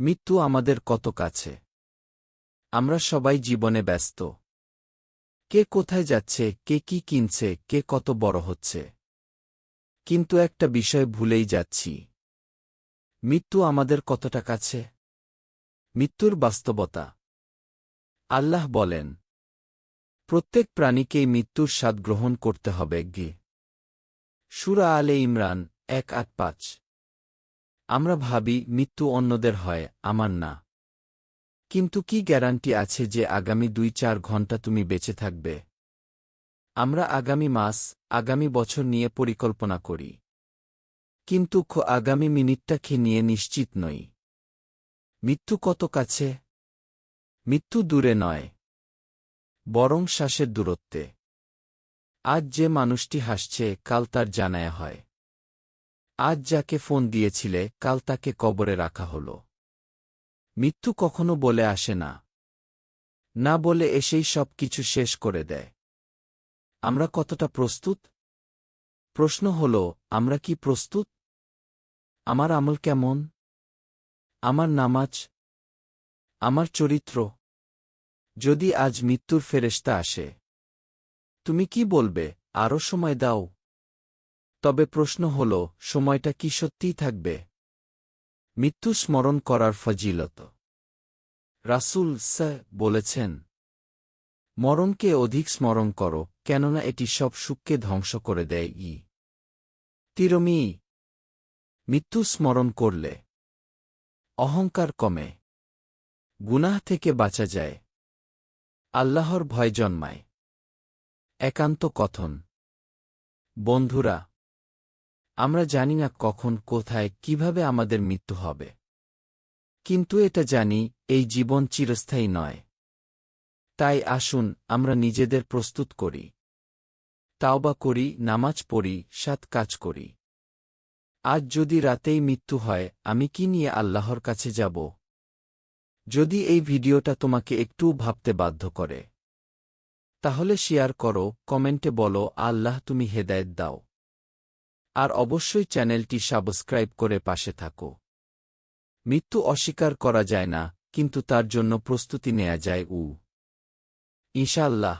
মৃত্যু আমাদের কত কাছে? আমরা সবাই জীবনে ব্যস্ত। কে কোথায় যাচ্ছে, কে কি কিনছে, কে কত বড় হচ্ছে? কিন্তু একটা বিষয় ভুলেই যাচ্ছি। মৃত্যু আমাদের কতটা কাছে? মৃত্যুর বাস্তবতা। আল্লাহ বলেন, প্রত্যেক প্রাণীকেই মৃত্যুর স্বাদ গ্রহণ করতে হবে গে। সুরা আলে ইমরান, এক আট পাঁচ। আমরা ভাবি, মৃত্যু অন্যদের হয়, আমার না। কিন্তু কি গ্যারান্টি আছে যে আগামী দুই চার ঘণ্টা তুমি বেঁচে থাকবে? আমরা আগামী মাস, আগামী বছর নিয়ে পরিকল্পনা করি। কিন্তু আগামী মিনিটটাকে নিয়ে নিশ্চিত নই? মৃত্যু কত কাছে? মৃত্যু দূরে নয়। বরং শ্বাসের দূরত্বে। আজ যে মানুষটি হাসছে, কাল তার জানায় হয়। আজ যাকে ফোন দিয়েছিলে, কাল তাকে কবরে রাখা হল। মৃত্যু কখনো বলে আসে না। না বলে এসেই সব কিছু শেষ করে দেয়। আমরা কতটা প্রস্তুত? প্রশ্ন হল, আমরা কি প্রস্তুত? আমার আমল কেমন? আমার নামাজ? আমার চরিত্র? যদি আজ মৃত্যুর ফেরেস্তা আসে, তুমি কি বলবে আরও সময় দাও। তবে প্রশ্ন হল, সময়টা কি সত্যিই থাকবে? মৃত্যু স্মরণ করার ফজিলত। রাসূল স বলেছেন, মরণকে অধিক স্মরণ করো, কেননা এটি সব সুখকে ধ্বংস করে দেয়। ই। তিরমি মৃত্যু স্মরণ করলে অহংকার কমে, গুনাহ থেকে বাঁচা যায়, আল্লাহর ভয় জন্মায়। একান্ত কথন। বন্ধুরা আমরা জানি না কখন, কোথায়, কীভাবে আমাদের মৃত্যু হবে। কিন্তু এটা জানি, এই জীবন চিরস্থায়ী নয়। তাই আসুন, আমরা নিজেদের প্রস্তুত করি। তাওবা করি, নামাজ পড়ি, সাত কাজ করি। আজ যদি রাতেই মৃত্যু হয়, আমি কি নিয়ে আল্লাহর কাছে যাব? যদি এই ভিডিওটা তোমাকে একটু ভাবতে বাধ্য করে, তাহলে শেয়ার করো, কমেন্টে বলো, আল্লাহ তুমি হেদায়েত দাও। আর অবশ্যই চ্যানেলটি সাবস্ক্রাইব করে পাশে থাকো। মৃত্যু অস্বীকার করা যায় না, কিন্তু তার জন্য প্রস্তুতি নেয়া যায়, উ। ইনশাআল্লাহ।